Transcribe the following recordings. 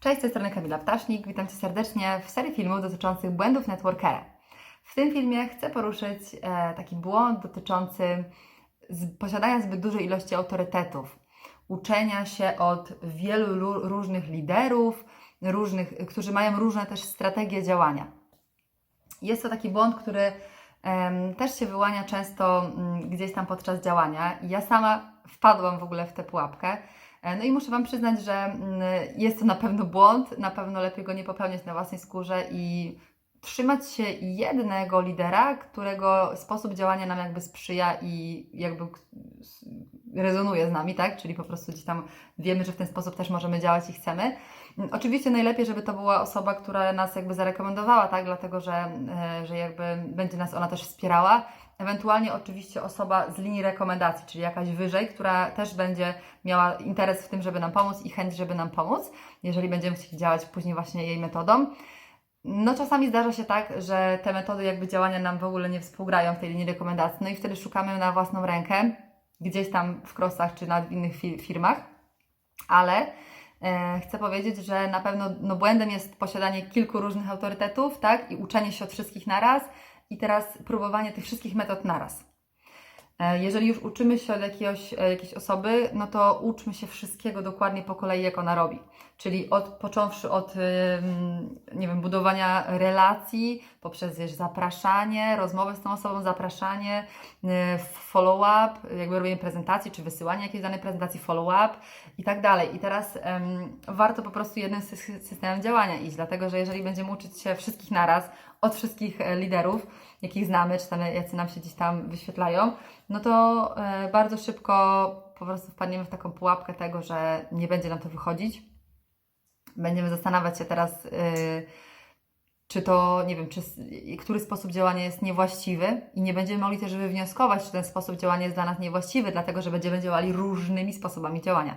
Cześć, z tej strony Kamila Ptasznik. Witam Cię serdecznie w serii filmów dotyczących błędów networkera. W tym filmie chcę poruszyć e, taki błąd dotyczący posiadania zbyt dużej ilości autorytetów, uczenia się od wielu lu- różnych liderów, różnych, którzy mają różne też strategie działania. Jest to taki błąd, który też się wyłania często mm, gdzieś tam podczas działania. Ja sama wpadłam w ogóle w tę pułapkę. E, No i muszę Wam przyznać, że mm, jest to na pewno błąd, na pewno lepiej go nie popełniać na własnej skórze i trzymać się jednego lidera, którego sposób działania nam jakby sprzyja i jakby rezonuje z nami, tak? Czyli po prostu gdzieś tam wiemy, że w ten sposób też możemy działać i chcemy. Mm, Oczywiście najlepiej, żeby to była osoba, która nas jakby zarekomendowała, tak? Dlatego, że, e, że jakby będzie nas ona też wspierała. Ewentualnie oczywiście osoba z linii rekomendacji, czyli jakaś wyżej, która też będzie miała interes w tym, żeby nam pomóc i chęć, żeby nam pomóc, jeżeli będziemy chcieli działać później właśnie jej metodą. No czasami zdarza się tak, że te metody jakby działania nam w ogóle nie współgrają w tej linii rekomendacji, no i wtedy szukamy na własną rękę, gdzieś tam w krosach czy na innych fi- firmach, ale e, chcę powiedzieć, że na pewno no, błędem jest posiadanie kilku różnych autorytetów, tak, i uczenie się od wszystkich naraz i teraz próbowanie tych wszystkich metod naraz. E, Jeżeli już uczymy się od jakiegoś, e, jakiejś osoby, no to uczmy się wszystkiego dokładnie po kolei, jak ona robi. Czyli od, począwszy od, nie wiem, budowania relacji, poprzez wiesz, zapraszanie, rozmowę z tą osobą, zapraszanie, y, follow-up, jakby robienie prezentacji, czy wysyłanie jakiejś danej prezentacji, follow-up i tak dalej. I teraz ym, warto po prostu jednym sy- systemem działania iść, dlatego że jeżeli będziemy uczyć się wszystkich naraz, od wszystkich e, liderów, jakich znamy, czy tam jacy nam się gdzieś tam wyświetlają, no to e, bardzo szybko po prostu wpadniemy w taką pułapkę tego, że nie będzie nam to wychodzić. Będziemy zastanawiać się teraz, y, czy to, nie wiem, czy który sposób działania jest niewłaściwy i nie będziemy mogli też wywnioskować, czy ten sposób działania jest dla nas niewłaściwy, dlatego że będziemy działali różnymi sposobami działania.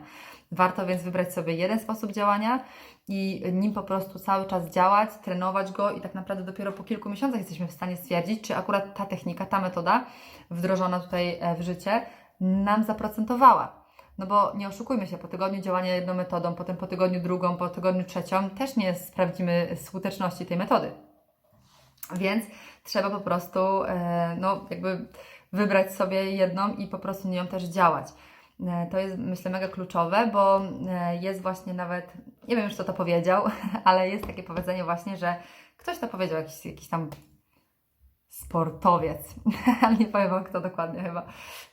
Warto więc wybrać sobie jeden sposób działania i nim po prostu cały czas działać, trenować go i tak naprawdę dopiero po kilku miesiącach jesteśmy w stanie stwierdzić, czy akurat ta technika, ta metoda wdrożona tutaj e, w życie nam zaprocentowała. No bo nie oszukujmy się, po tygodniu działania jedną metodą, potem po tygodniu drugą, po tygodniu trzecią, też nie sprawdzimy skuteczności tej metody. Więc trzeba po prostu, e, no, jakby wybrać sobie jedną i po prostu nią też działać. E, To jest, myślę, mega kluczowe, bo e, jest właśnie nawet, nie wiem już kto to powiedział, ale jest takie powiedzenie właśnie, że ktoś to powiedział, jakiś, jakiś tam sportowiec, ale nie powiem Wam kto dokładnie chyba.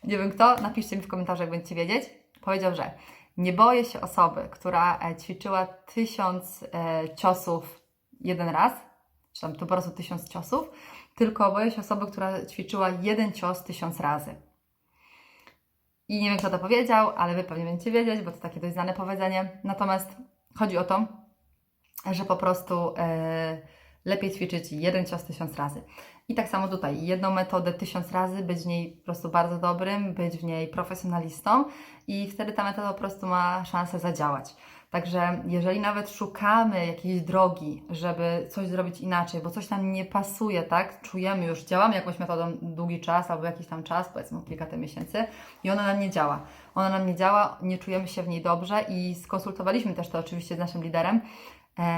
Nie wiem kto, napiszcie mi w komentarzu, jak będziecie wiedzieć. Powiedział, że nie boję się osoby, która e, ćwiczyła tysiąc e, ciosów jeden raz, czy tam to po prostu tysiąc ciosów, tylko boję się osoby, która ćwiczyła jeden cios tysiąc razy. I nie wiem, kto to powiedział, ale Wy pewnie będziecie wiedzieć, bo to takie dość znane powiedzenie. Natomiast chodzi o to, że po prostu e, lepiej ćwiczyć jeden cios tysiąc razy. I tak samo tutaj, jedną metodę tysiąc razy, być w niej po prostu bardzo dobrym, być w niej profesjonalistą i wtedy ta metoda po prostu ma szansę zadziałać. Także jeżeli nawet szukamy jakiejś drogi, żeby coś zrobić inaczej, bo coś nam nie pasuje, tak? Czujemy już, działamy jakąś metodą długi czas albo jakiś tam czas, powiedzmy kilka tym miesięcy i ona nam nie działa. Ona nam nie działa, nie czujemy się w niej dobrze i skonsultowaliśmy też to oczywiście z naszym liderem,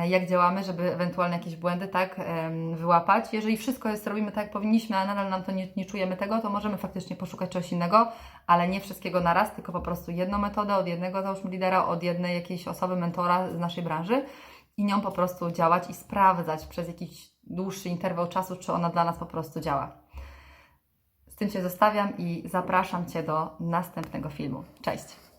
jak działamy, żeby ewentualnie jakieś błędy tak wyłapać. Jeżeli wszystko jest, robimy tak jak powinniśmy, a nadal nam to nie, nie czujemy tego, to możemy faktycznie poszukać czegoś innego, ale nie wszystkiego naraz, tylko po prostu jedną metodę od jednego załóżmy lidera, od jednej jakiejś osoby, mentora z naszej branży i nią po prostu działać i sprawdzać przez jakiś dłuższy interwał czasu, czy ona dla nas po prostu działa. Z tym Cię zostawiam i zapraszam Cię do następnego filmu. Cześć!